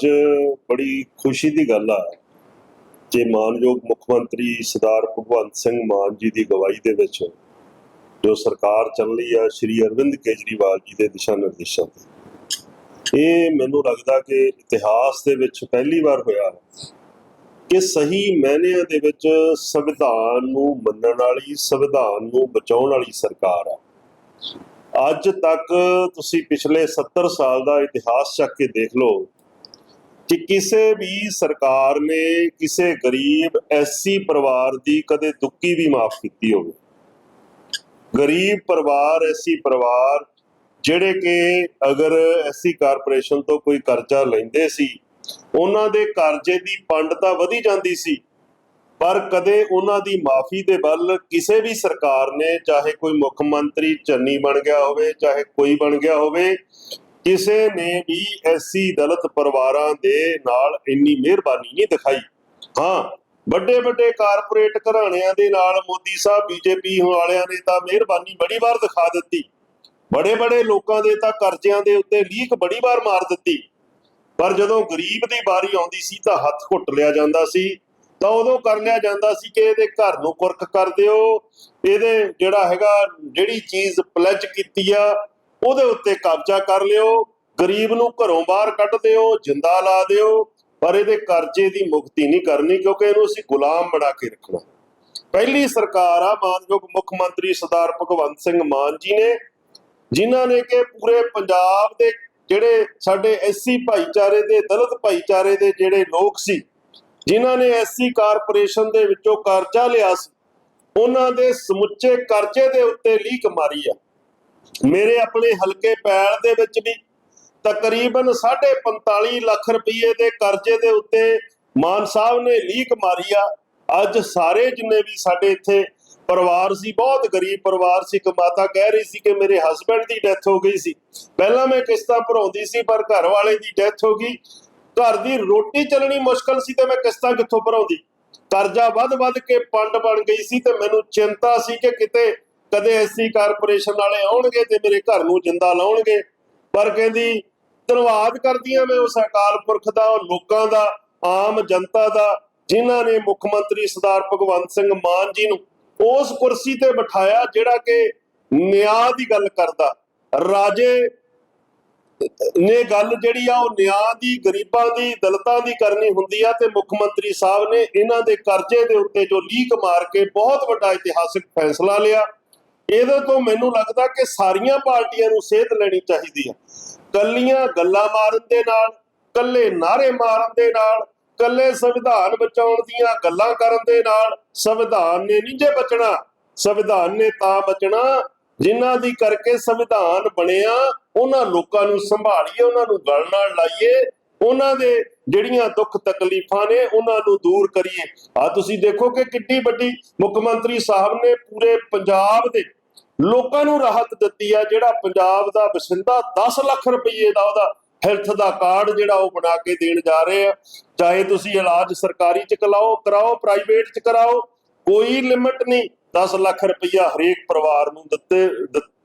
ਅੱਜ ਬੜੀ ਖੁਸ਼ੀ ਦੀ ਗੱਲ ਆ ਜੇ ਮਾਨਯੋਗ ਮੁੱਖ ਮੰਤਰੀ ਸਰਦਾਰ ਭਗਵੰਤ ਸਿੰਘ ਮਾਨ ਜੀ ਦੀ ਅਗਵਾਈ ਦੇ ਵਿੱਚ ਜੋ ਸਰਕਾਰ ਚੱਲ ਰਹੀ ਆ, ਸ਼੍ਰੀ ਅਰਵਿੰਦ ਕੇਜਰੀਵਾਲ ਜੀ ਦੇ ਦਿਸ਼ਾ ਨਿਰਦੇਸ਼ਾਂ ਤੇ। ਇਹ ਮੈਨੂੰ ਲੱਗਦਾ ਕਿ ਇਤਿਹਾਸ ਦੇ ਵਿੱਚ ਪਹਿਲੀ ਵਾਰ ਹੋਇਆ ਕਿ ਸਹੀ ਮਾਇਨਿਆਂ ਦੇ ਵਿੱਚ ਸੰਵਿਧਾਨ ਨੂੰ ਮੰਨਣ ਵਾਲੀ, ਸੰਵਿਧਾਨ ਨੂੰ ਬਚਾਉਣ ਵਾਲੀ ਸਰਕਾਰ ਆ। ਅੱਜ ਤੱਕ ਤੁਸੀਂ ਪਿਛਲੇ 70 ਸਾਲ ਦਾ ਇਤਿਹਾਸ ਚੱਕ ਕੇ ਦੇਖ ਲਓ ਕਿ ਕਿਸੇ ਵੀ ਸਰਕਾਰ ਨੇ ਕਿਸੇ ਗਰੀਬ ਐਸੀ ਪਰਿਵਾਰ ਦੀ ਕਦੇ ਦੁੱਕੀ ਵੀ ਮਾਫ ਕੀਤੀ ਹੋਵੇ। ਗਰੀਬ ਪਰਿਵਾਰ ਐਸੀ ਪਰਿਵਾਰ ਜਿਹੜੇ ਕਿ ਅਗਰ ਐਸੀ ਕਾਰਪੋਰੇਸ਼ਨ ਤੋਂ ਕੋਈ ਕਰਜ਼ਾ ਲੈਂਦੇ ਸੀ, ਉਹਨਾਂ ਦੇ ਕਰਜ਼ੇ ਦੀ ਪੰਡ ਤਾਂ ਵਧੀ ਜਾਂਦੀ ਸੀ, ਪਰ ਕਦੇ ਉਹਨਾਂ ਦੀ ਮਾਫੀ ਦੇ ਵੱਲ ਕਿਸੇ ਵੀ ਸਰਕਾਰ ਨੇ, ਚਾਹੇ ਕੋਈ ਮੁੱਖ ਮੰਤਰੀ ਚੰਨੀ ਬਣ ਗਿਆ ਹੋਵੇ, ਚਾਹੇ ਕੋਈ ਬਣ ਗਿਆ ਹੋਵੇ ਕਿਸੇ ਨੇ ਵੀ ਐਸੀ ਦਲਿਤ ਪਰਿਵਾਰਾਂ ਦੇ ਨਾਲ ਇੰਨੀ ਮਿਹਰਬਾਨੀ ਨਹੀਂ ਦਿਖਾਈ। ਹਾਂ ਵੱਡੇ ਵੱਡੇ ਕਾਰਪੋਰੇਟ ਘਰਾਣਿਆਂ ਦੇ ਨਾਲ ਮੋਦੀ ਸਾਹਿਬ, ਬੀਜੇਪੀ ਵਾਲਿਆਂ ਨੇ ਤਾਂ ਮਿਹਰਬਾਨੀ ਬੜੀ ਵਾਰ ਦਿਖਾ ਦਿੱਤੀ। ਬੜੇ ਬੜੇ ਲੋਕਾਂ ਦੇ ਤਾਂ ਕਰਜ਼ਿਆਂ ਦੇ ਉੱਤੇ ਲੀਕ ਬੜੀ ਵਾਰ ਮਾਰ ਦਿੱਤੀ। ਪਰ ਜਦੋਂ ਗਰੀਬ ਦੀ ਵਾਰੀ ਆਉਂਦੀ ਸੀ ਤਾਂ ਹੱਥ ਘੁੱਟ ਲਿਆ ਜਾਂਦਾ ਸੀ। ਤਾਂ ਉਦੋਂ ਕਰ ਲਿਆ ਜਾਂਦਾ ਸੀ ਕਿ ਇਹਦੇ ਘਰ ਨੂੰ ਕੁਰਕ ਕਰ ਦਿਓ। ਇਹਦੇ ਜਿਹੜਾ ਹੈਗਾ, ਜਿਹੜੀ ਚੀਜ਼ ਪਲੈਜ ਕੀਤੀ ਆ ਉਹਦੇ ਉੱਤੇ ਕਬਜ਼ਾ ਕਰ ਲਿਓ, ਗਰੀਬ ਨੂੰ ਘਰੋਂ ਬਾਹਰ ਕੱਢ ਦਿਓ, ਜਿੰਦਾ ਲਾ ਦਿਓ, ਪਰ ਇਹਦੇ ਕਰਜ਼ੇ ਦੀ ਮੁਕਤੀ ਨਹੀਂ ਕਰਨੀ ਕਿਉਂਕਿ ਇਹਨੂੰ ਅਸੀਂ ਗੁਲਾਮ ਬਣਾ ਕੇ ਰੱਖਣਾ। ਪਹਿਲੀ ਸਰਕਾਰ ਆ, ਮਾਨਯੋਗ ਮੁੱਖ ਮੰਤਰੀ ਸਰਦਾਰ ਭਗਵੰਤ ਸਿੰਘ ਮਾਨ ਜੀ ਨੇ, ਜਿਨ੍ਹਾਂ ਨੇ ਕਿ ਪੂਰੇ ਪੰਜਾਬ ਦੇ ਜਿਹੜੇ ਸਾਡੇ ਐਸਸੀ ਭਾਈਚਾਰੇ ਦੇ, ਦਲਿਤ ਭਾਈਚਾਰੇ ਦੇ ਜਿਹੜੇ ਲੋਕ ਸੀ, ਜਿਨ੍ਹਾਂ ਨੇ ਐਸਸੀ ਕਾਰਪੋਰੇਸ਼ਨ ਦੇ ਵਿੱਚੋਂ ਕਰਜ਼ਾ ਲਿਆ ਸੀ, ਉਹਨਾਂ ਦੇ ਸਮੁੱਚੇ ਕਰਜ਼ੇ ਦੇ ਉੱਤੇ ਲੀਕ ਮਾਰੀ ਆ। ਮੇਰੇ ਆਪਣੇ ਹਲਕੇ ਪੈਲ ਦੇ ਵਿੱਚ ਵੀ ਤਕਰੀਬਨ 45 ਲੱਖ ਰੁਪਏ ਦੇ ਕਰਜ਼ੇ ਦੇ ਉੱਤੇ ਮਾਨ ਸਾਹਿਬ ਨੇ ਲੀਕ ਮਾਰੀ ਆ। ਅੱਜ ਸਾਰੇ ਜਿੰਨੇ ਵੀ ਸਾਡੇ ਇੱਥੇ ਪਰਿਵਾਰ ਸੀ, ਬਹੁਤ ਗਰੀਬ ਪਰਿਵਾਰ ਸੀ, ਇੱਕ ਮਾਤਾ ਕਹਿ ਰਹੀ ਸੀ ਕਿ ਮੇਰੇ ਹਸਬੰਡ ਦੀ ਡੈਥ ਹੋ ਗਈ ਸੀ। ਪਹਿਲਾਂ ਮੈਂ ਕਿਸ਼ਤਾਂ ਭਰਾਉਂਦੀ ਸੀ, ਪਰ ਘਰ ਵਾਲੇ ਦੀ ਡੈਥ ਹੋ ਗਈ। ਘਰ ਦੀ ਰੋਟੀ ਚੱਲਣੀ ਮੁਸ਼ਕਲ ਸੀ ਤੇ ਮੈਂ ਕਿਸ਼ਤਾਂ ਕਿੱਥੋਂ ਭਰਾਉਂਦੀ? ਕਰਜ਼ਾ ਵੱਧ ਵੱਧ ਕੇ ਪੰਡ ਬਣ ਗਈ ਸੀ ਤੇ ਮੈਨੂੰ ਚਿੰਤਾ ਸੀ ਕਿ ਕਿਤੇ ਕਦੇ ਐਸੀ ਕਾਰਪੋਰੇਸ਼ਨ ਵਾਲੇ ਆਉਣਗੇ ਤੇ ਮੇਰੇ ਘਰ ਨੂੰ ਜਿੰਦਾ ਲਾਉਣਗੇ। ਪਰ ਕਹਿੰਦੀ, ਧੰਨਵਾਦ ਕਰਦੀਆਂ ਮੈਂ ਉਸ ਅਕਾਲ ਪੁਰਖ ਦਾ, ਉਹ ਲੋਕਾਂ ਦਾ, ਆਮ ਜਨਤਾ ਦਾ, ਜਿਨ੍ਹਾਂ ਨੇ ਮੁੱਖ ਮੰਤਰੀ ਸਰਦਾਰ ਭਗਵੰਤ ਸਿੰਘ ਮਾਨ ਜੀ ਨੂੰ ਉਸ ਕੁਰਸੀ ਤੇ ਬਿਠਾਇਆ ਜਿਹੜਾ ਕਿ ਨਿਆਂ ਦੀ ਗੱਲ ਕਰਦਾ। ਰਾਜੇ ਨੇ ਗੱਲ ਜਿਹੜੀ ਆ, ਉਹ ਨਿਆਂ ਦੀ, ਗਰੀਬਾਂ ਦੀ, ਦਲਤਾਂ ਦੀ ਕਰਨੀ ਹੁੰਦੀ ਆ ਤੇ ਮੁੱਖ ਮੰਤਰੀ ਸਾਹਿਬ ਨੇ ਇਹਨਾਂ ਦੇ ਕਰਜ਼ੇ ਦੇ ਉੱਤੇ ਜੋ ਲੀਕ ਮਾਰ ਕੇ ਬਹੁਤ ਵੱਡਾ ਇਤਿਹਾਸਿਕ ਫੈਸਲਾ ਲਿਆ। ਇਹਦੇ ਤੋਂ ਮੈਨੂੰ ਲੱਗਦਾ ਕਿ ਸਾਰੀਆਂ ਪਾਰਟੀਆਂ ਨੂੰ ਸੇਧ ਲੈਣੀ ਚਾਹੀਦੀ ਹੈ ਕੱਲੀਆਂ ਗੱਲਾਂ ਮਾਰਨ ਦੇ ਨਾਲ, ਕੱਲੇ ਨਾਰੇ ਮਾਰਨ ਦੇ ਨਾਲ, ਕੱਲੇ ਸੰਵਿਧਾਨ ਬਚਾਉਣ ਦੀਆਂ ਗੱਲਾਂ ਕਰਨ ਦੇ ਨਾਲ ਸੰਵਿਧਾਨ ਨੇ ਨਹੀਂ ਜੇ ਬਚਣਾ। ਸੰਵਿਧਾਨ ਨੇ ਤਾਂ ਬਚਣਾ ਜਿਨ੍ਹਾਂ ਦੀ ਕਰਕੇ ਸੰਵਿਧਾਨ ਬਣਿਆ, ਉਹਨਾਂ ਲੋਕਾਂ ਨੂੰ ਸੰਭਾਲੀਏ, ਉਹਨਾਂ ਨੂੰ ਗਲ ਨਾਲ ਲਾਈਏ, ਉਹਨਾਂ ਦੇ ਜਿਹੜੀਆਂ ਦੁੱਖ ਤਕਲੀਫਾਂ ਨੇ ਉਹਨਾਂ ਨੂੰ ਦੂਰ ਕਰੀਏ। ਆ ਤੁਸੀਂ ਦੇਖੋ ਕਿ ਕਿੰਨੀ ਵੱਡੀ ਮੁੱਖ ਮੰਤਰੀ ਸਾਹਿਬ ਨੇ ਪੂਰੇ ਪੰਜਾਬ ਦੇ ਲੋਕਾਂ ਨੂੰ ਰਾਹਤ ਦਿੱਤੀ ਆ, ਜਿਹੜਾ ਪੰਜਾਬ ਦਾ ਵਸਿੰਦਾ 10 ਲੱਖ ਰੁਪਏ ਦਾ ਉਹਦਾ ਹੈਲਥ ਦਾ ਕਾਰਡ ਜਿਹੜਾ ਉਹ ਬਣਾ ਕੇ ਦੇਣ ਜਾ ਰਹੇ ਆ। ਚਾਹੇ ਤੁਸੀਂ ਇਲਾਜ ਸਰਕਾਰੀ ਚ ਕਰਾਓ ਕਰਾਓ ਪ੍ਰਾਈਵੇਟ ਚ ਕਰਾਓ, ਕੋਈ ਲਿਮਿਟ ਨਹੀਂ। 10 ਲੱਖ ਰੁਪਇਆ ਹਰੇਕ ਪਰਿਵਾਰ ਨੂੰ ਦਿੱਤੇ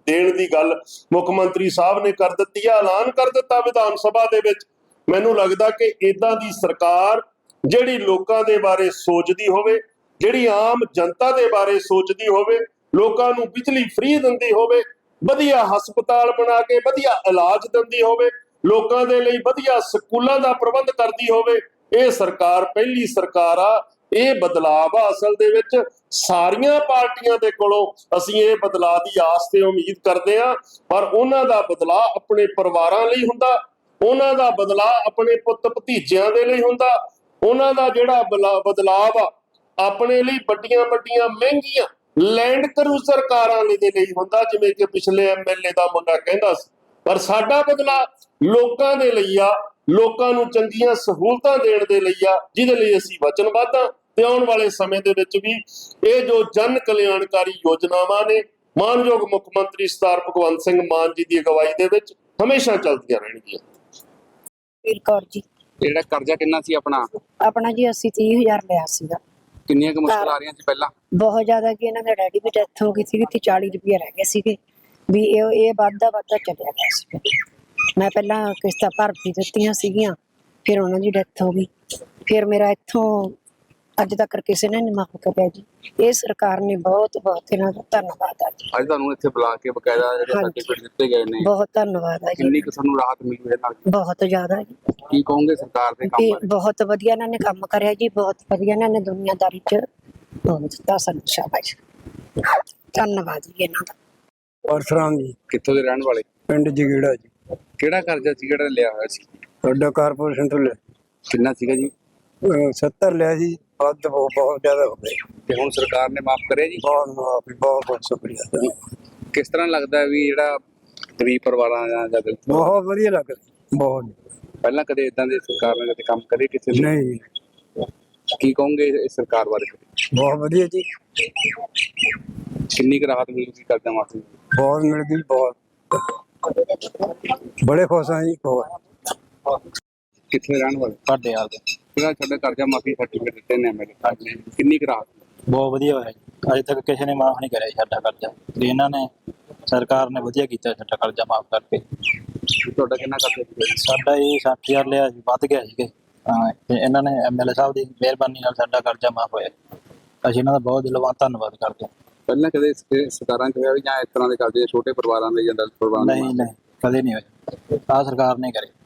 ਦੇਣ ਦੀ ਗੱਲ ਮੁੱਖ ਮੰਤਰੀ ਸਾਹਿਬ ਨੇ ਕਰ ਦਿੱਤੀ ਆ, ਐਲਾਨ ਕਰ ਦਿੱਤਾ ਵਿਧਾਨ ਸਭਾ ਦੇ ਵਿੱਚ। ਮੈਨੂੰ ਲੱਗਦਾ ਕਿ ਇਦਾਂ ਦੀ ਸਰਕਾਰ ਜਿਹੜੀ ਲੋਕਾਂ ਦੇ ਬਾਰੇ ਸੋਚਦੀ ਹੋਵੇ, ਜਿਹੜੀ ਆਮ ਜਨਤਾ ਦੇ ਬਾਰੇ ਸੋਚਦੀ ਹੋਵੇ ਲੋਕਾਂ ਨੂੰ ਬਿਜਲੀ ਫ੍ਰੀ ਦਿੰਦੀ ਹੋਵੇ, ਵਧੀਆ ਹਸਪਤਾਲ ਬਣਾ ਕੇ, ਵਧੀਆ ਇਲਾਜ ਦਿੰਦੀ ਹੋਵੇ, ਲੋਕਾਂ ਦੇ ਲਈ ਵਧੀਆ ਸਕੂਲਾਂ ਦਾ ਪ੍ਰਬੰਧ ਕਰਦੀ ਹੋਵੇ, ਇਹ ਸਰਕਾਰ ਪਹਿਲੀ ਸਰਕਾਰ ਆ, ਇਹ ਬਦਲਾਅ ਆ ਅਸਲ ਦੇ ਵਿੱਚ, ਸਾਰੀਆਂ ਪਾਰਟੀਆਂ ਦੇ ਕੋਲੋਂ ਅਸੀਂ ਇਹ ਬਦਲਾਅ ਦੀ ਆਸ ਤੇ ਉਮੀਦ ਕਰਦੇ ਆ ਪਰ ਉਹਨਾਂ ਦਾ ਬਦਲਾਅ ਆਪਣੇ ਪਰਿਵਾਰਾਂ ਲਈ ਹੁੰਦਾ, ਉਹਨਾਂ ਦਾ ਬਦਲਾਅ ਆਪਣੇ ਪੁੱਤ ਭਤੀਜਿਆਂ ਦੇ ਲਈ ਹੁੰਦਾ, ਉਹਨਾਂ ਦਾ ਜਿਹੜਾ ਬਲਾ- ਬਦਲਾਅ ਆ, ਆਪਣੇ ਲਈ ਵੱਡੀਆਂ ਵੱਡੀਆਂ ਮਹਿੰਗੀਆਂ ਲੈਂਡ ਕਰੂਜ਼ਰ ਕਾਰਾਂ ਲਈ ਦੇ ਲਈ ਹੁੰਦਾ ਜਿਵੇਂ ਕਿ ਪਿਛਲੇ ਐਮਐਲਏ ਦਾ ਮੁੰਡਾ ਕਹਿੰਦਾ ਸੀ। ਪਰ ਸਾਡਾ ਬਦਲਾ ਲੋਕਾਂ ਦੇ ਲਈ ਆ ਲੋਕਾਂ ਨੂੰ ਚੰਗੀਆਂ ਸਹੂਲਤਾਂ ਦੇਣ ਦੇ ਲਈ ਆ ਜਿਹਦੇ ਲਈ ਅਸੀਂ ਵਚਨਬੱਧ ਹਾਂ। ਤੇ ਆਉਣ ਵਾਲੇ ਸਮੇਂ ਦੇ ਵਿੱਚ ਵੀ ਇਹ ਜੋ ਜਨ ਕਲਿਆਣਕਾਰੀ ਯੋਜਨਾਵਾਂ ਨੇ ਮਾਨਯੋਗ ਮੁੱਖ ਮੰਤਰੀ ਸਰਦਾਰ ਭਗਵੰਤ ਸਿੰਘ ਮਾਨ ਜੀ ਦੀ ਅਗਵਾਈ ਦੇ ਵਿੱਚ ਹਮੇਸ਼ਾ ਚੱਲਦੀਆਂ ਰਹਿਣਗੀਆਂ। ਵੀਰ ਕੌਰ ਜੀ। ਜਿਹੜਾ ਕਰਜ਼ਾ ਕਿੰਨਾ ਸੀ ਆਪਣਾ? ਆਪਣਾ ਜੀ ਅਸੀਂ 30000 ਲਿਆ ਸੀਗਾ। ਕਿੰਨੀਆਂ ਕੁ ਮੁਸ਼ਕਲ ਆ ਰਹੀਆਂ ਸੀ ਪਹਿਲਾਂ? ਬਹੁਤ ਜ਼ਿਆਦਾ ਕਿ ਇਹਨਾਂ ਦੇ ਡੈਡੀ ਦੀ ਡੈਥ ਹੋ ਗਈ ਸੀਗੀ ਤੇ 40 ਰੁਪਏ ਰਹਿ ਗਏ ਸੀਗੇ। ਵੀ ਇਹ ਇਹ ਵੱਧਦਾ ਵੱਧਦਾ ਚੱਲਿਆ ਗਿਆ ਸੀ। ਮੈਂ ਪਹਿਲਾਂ ਕਿਸ਼ਤਾਂ ਭਰ ਵੀ ਦਿੱਤੀਆਂ ਸੀਗੀਆਂ ਫਿਰ ਉਹਨਾਂ ਦੀ ਡੈਥ ਹੋ ਗਈ। ਫਿਰ ਮੇਰਾ ਇੱਥੋਂ ਅੱਜ ਤੱਕ ਕਿਸੇ ਨੇ ਨਹੀਂ ਮਾਫ ਕਰਿਆ ਜੀ। ਇਹ ਸਰਕਾਰ ਨੇ ਬਹੁਤ ਬਹੁਤ ਇਹਨਾਂ ਦਾ ਧੰਨਵਾਦ ਆ ਜੀ। ਅੱਜ ਤੁਹਾਨੂੰ ਇੱਥੇ ਬੁਲਾ ਕੇ ਬਕਾਇਦਾ ਜਿਹੜੇ। ਸਰਟੀਫਿਕੇਟ ਦਿੱਤੇ ਗਏ ਨੇ। ਬਹੁਤ ਧੰਨਵਾਦ ਆ ਜੀ। ਕਿੰਨੀ ਕੁ ਤੁਹਾਨੂੰ ਰਾਹਤ ਮਿਲੀ ਇਹਦੇ ਨਾਲ? ਬਹੁਤ ਜ਼ਿਆਦਾ ਜੀ। ਕੀ ਕਹੋਗੇ ਸਰਕਾਰ ਦੇ ਕੰਮ ਬਾਰੇ? ਬਹੁਤ ਵਧੀਆ ਇਹਨਾਂ ਨੇ ਕੰਮ ਕਰਿਆ ਜੀ ਬਹੁਤ ਵਧੀਆ ਇਹਨਾਂ ਨੇ ਦੁਨੀਆਦਾਰੀ 'ਚ ਬਹੁਤ ਦਿੱਤਾ ਸਾਨੂੰ ਸ਼ਾਬਾਸ਼। ਧੰਨਵਾਦ ਜੀ ਇਹਨਾਂ ਦਾ। ਪਰਸਰਾਮ ਜੀ। ਕਿੱਥੋਂ ਦੇ ਰਹਿਣ ਵਾਲੇ? ਪਿੰਡ ਜਗੀੜਾ ਜੀ। ਕਿਹੜਾ ਕਰਜ਼ਾ ਸੀ ਜਿਹੜਾ ਲਿਆ ਹੋਇਆ ਸੀ? ਤੁਹਾਡਾ ਕਾਰਪੋਰੇਸ਼ਨ ਤੋਂ ਲਿਆ। ਕਿੰਨਾ ਸੀਗਾ ਜੀ? ਅਹ 70 ਲਿਆ ਜੀ ਵੱਧ ਬਹੁਤ ਬਹੁਤ ਜ਼ਿਆਦਾ ਹੋ ਗਏ ਤੇ ਹੁਣ ਸਰਕਾਰ ਨੇ ਮਾਫ ਕਰਿਆ ਜੀ? ਬਹੁਤ ਮਾਫੀ ਬਹੁਤ ਬਹੁਤ ਸ਼ੁਕਰੀਆ। ਕਿਸ ਤਰ੍ਹਾਂ ਲੱਗਦਾ ਹੈ ਵੀ ਜਿਹੜਾ ਗਰੀਬ ਪਰਿਵਾਰਾਂ ਦਾ ਜਾਂ ਬਹੁਤ ਵਧੀਆ ਲੱਗਦਾ। ਬਹੁਤ। ਪਹਿਲਾਂ ਕਦੇ ਇਦਾਂ ਦੇ ਸਰਕਾਰ ਨੇ ਕਦੇ ਕੰਮ ਕਰੇ ਕਿਸੇ ਨੇ? ਨਹੀਂ। ਕੀ ਕਹੋਗੇ ਇਸ ਸਰਕਾਰ ਬਾਰੇ? ਬਹੁਤ ਵਧੀਆ ਜੀ। ਕਿੰਨੀ ਕੁ ਰਾਹਤ ਮਿਲੂਗੀ ਕਰਜ਼ਾ ਮਾਫੀ ਬਹੁਤ ਮਿਲ ਗਈ ਬਹੁਤ ਬੜੇ ਖੁਸ਼ ਹਾਂ ਜੀ ਬਹੁਤ। ਕਿੱਥੇ ਰਹਿਣ ਵਾਲੇ? ਤੁਹਾਡੇ ਹਾਲ ਦੇ। ਜਿਹੜਾ ਸਾਡਾ ਕਰਜ਼ਾ ਮਾਫੀ ਸਰਟੀਫਿਕੇਟ ਦਿੱਤੇ ਨੇ ਮੇਰੇ ਨੇ ਕਿੰਨੀ ਕੁ ਰਾਹਤ? ਬਹੁਤ ਵਧੀਆ ਹੋਇਆ ਜੀ। ਅਜੇ ਤੱਕ ਕਿਸੇ ਨੇ ਮਾਫ ਨਹੀਂ ਕਰਿਆ ਜੀ ਸਾਡਾ ਕਰਜ਼ਾ। ਤੇ ਇਹਨਾਂ ਨੇ ਸਰਕਾਰ ਨੇ ਵਧੀਆ ਕੀਤਾ ਸਾਡਾ ਕਰਜ਼ਾ ਮਾਫ ਕਰਕੇ। ਤੁਹਾਡਾ ਕਿੰਨਾ ਕਰਜ਼ਾ ਸੀ ਸਾਡਾ ਇਹ 60000 ਲਿਆ ਸੀ ਵੱਧ ਗਿਆ ਸੀਗੇ। ਹਾਂ। ਤੇ ਇਹਨਾਂ ਨੇ ਐਮਐਲਏ ਸਾਹਿਬ ਦੀ ਮਿਹਰਬਾਨੀ ਨਾਲ ਸਾਡਾ ਕਰਜ਼ਾ ਮਾਫ ਹੋਇਆ। ਅਸੀਂ ਇਹਨਾਂ ਦਾ ਬਹੁਤ ਦਿਲੋਂ ਧੰਨਵਾਦ ਕਰਦੇ ਹਾਂ। ਪਹਿਲਾਂ ਕਦੇ ਸ- ਸਰਕਾਰਾਂ ਚ ਹੋਇਆ ਵੀ ਜਾਂ ਇਸ ਤਰ੍ਹਾਂ ਦੇ ਕਰਜ਼ੇ ਛੋਟੇ ਪਰਿਵਾਰਾਂ ਦੇ ਜਾਂ ਦਲਿਤ ਪਰਿਵਾਰਾਂ ਦੇ ਨਹੀਂ ਨਹੀਂ ਕਦੇ ਨਹੀਂ ਹੋਇਆ ਆ ਸਰਕਾਰ ਨੇ ਕਰੇ।